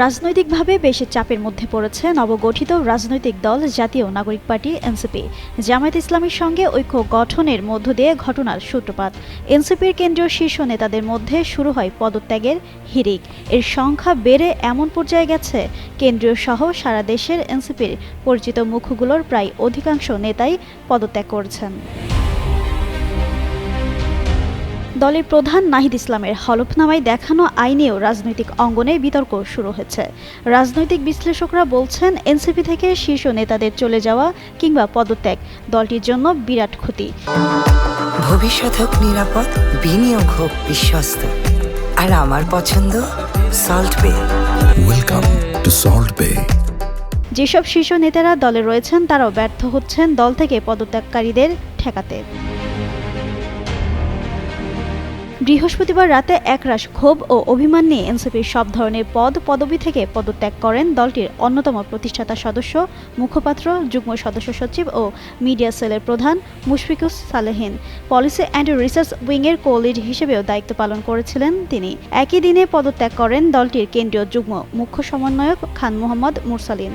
রাজনৈতিকভাবে বেশি চাপের মধ্যে পড়েছে নবগঠিত রাজনৈতিক দল জাতীয় নাগরিক পার্টি, এনসিপি। জামায়াত ইসলামীর সঙ্গে ঐক্য গঠনের মধ্য দিয়ে ঘটনার সূত্রপাত। এনসিপির কেন্দ্রীয় শীর্ষ নেতাদের মধ্যে শুরু হয় পদত্যাগের হিরিক এর সংখ্যা বেড়ে এমন পর্যায়ে গেছে, কেন্দ্রীয় সহ সারা দেশের এনসিপির পরিচিত মুখগুলোর প্রায় অধিকাংশ নেতাই পদত্যাগ করেছেন। দলের প্রধান নাহিদ ইসলামের হলফনামায় দেখানো আইনেও রাজনৈতিক অঙ্গনে বিতর্ক শুরু হয়েছে। রাজনৈতিক বিশ্লেষকরা বলছেন এনসিপি থেকে শীর্ষ নেতাদের চলে যাওয়া কিংবা পদত্যাগ দলটির জন্য বিরাট ক্ষতি। ভবিষ্যৎ হোক নিরাপদ বিনিয়োগ হোক বিশ্বস্ত। আর আমার পছন্দ সল্ট বে। ওয়েলকাম টু সল্ট বে যেসব শীর্ষ নেতারা দলে রয়েছেন তারাও ব্যর্থ হচ্ছেন দল থেকে পদত্যাগকারীদের ঠেকাতে। বৃহস্পতিবার রাতে একরাশ ক্ষোভ ও অভিমান নিয়ে এনসিপির সব ধরনের পদ পদবি থেকে পদত্যাগ করেন দলটির অন্যতম প্রতিষ্ঠাতা সদস্য, মুখপাত্র, যুগ্ম সদস্য সচিব ও মিডিয়া সেলের প্রধান Mushfiqus Salehin. Policy and research উইংয়ের co lead হিসেবেও দায়িত্ব পালন করেছিলেন তিনি। একই দিনে পদত্যাগ করেন দলটির কেন্দ্রীয় যুগ্ম মুখ্য সমন্বয়ক খান মোহাম্মদ মুরসালিন।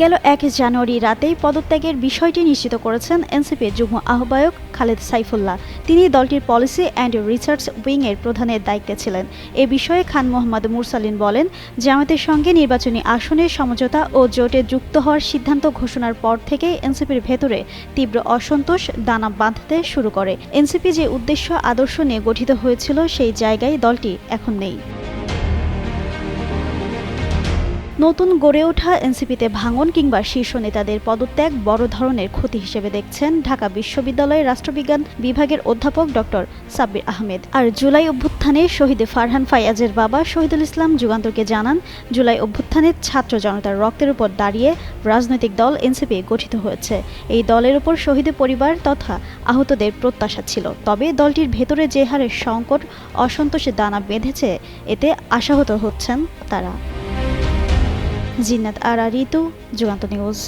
গেল এক জানুয়ারি রাতেই পদত্যাগের বিষয়টি নিশ্চিত করেছেন এনসিপির যুগ্ম আহ্বায়ক খালেদ সাইফুল্লাহ। তিনি দলটির পলিসি অ্যান্ড রিসার্চ উইংয়ের প্রধানের দায়িত্বে ছিলেন। এ বিষয়ে খান মোহাম্মদ মুরসালিন বলেন জামাতের সঙ্গে নির্বাচনী আসনের সমঝোতা ও জোটে যুক্ত হওয়ার সিদ্ধান্ত ঘোষণার পর থেকে এনসিপির ভেতরে তীব্র অসন্তোষ, দানা বাঁধতে শুরু করে। এনসিপি যে উদ্দেশ্য আদর্শ নিয়ে গঠিত হয়েছিল, সেই জায়গায় দলটি এখন নেই। নতুন গড়ে ওঠা এনসিপিতে ভাঙন কিংবা শীর্ষ নেতাদের পদত্যাগ বড় ধরনের ক্ষতি হিসেবে দেখছেন ঢাকা বিশ্ববিদ্যালয়ের রাষ্ট্রবিজ্ঞান বিভাগের অধ্যাপক ডক্টর সাব্বির আহমেদ। আর জুলাই অভ্যুত্থানে শহীদে ফারহান ফায়াজের বাবা শহীদুল ইসলাম যুগান্তরকে জানান, জুলাই অভ্যুত্থানের ছাত্র জনতার রক্তের উপর দাঁড়িয়ে রাজনৈতিক দল এনসিপি গঠিত হয়েছে। এই দলের উপর শহীদের পরিবার তথা আহতদের প্রত্যাশা ছিল। তবে দলটির ভেতরে যে হারে সংকট অসন্তোষে দানা বেঁধেছে, এতে আশাহত হচ্ছেন তারা। জিন্নাত আরা ঋতু যুগান্ত নিউজ।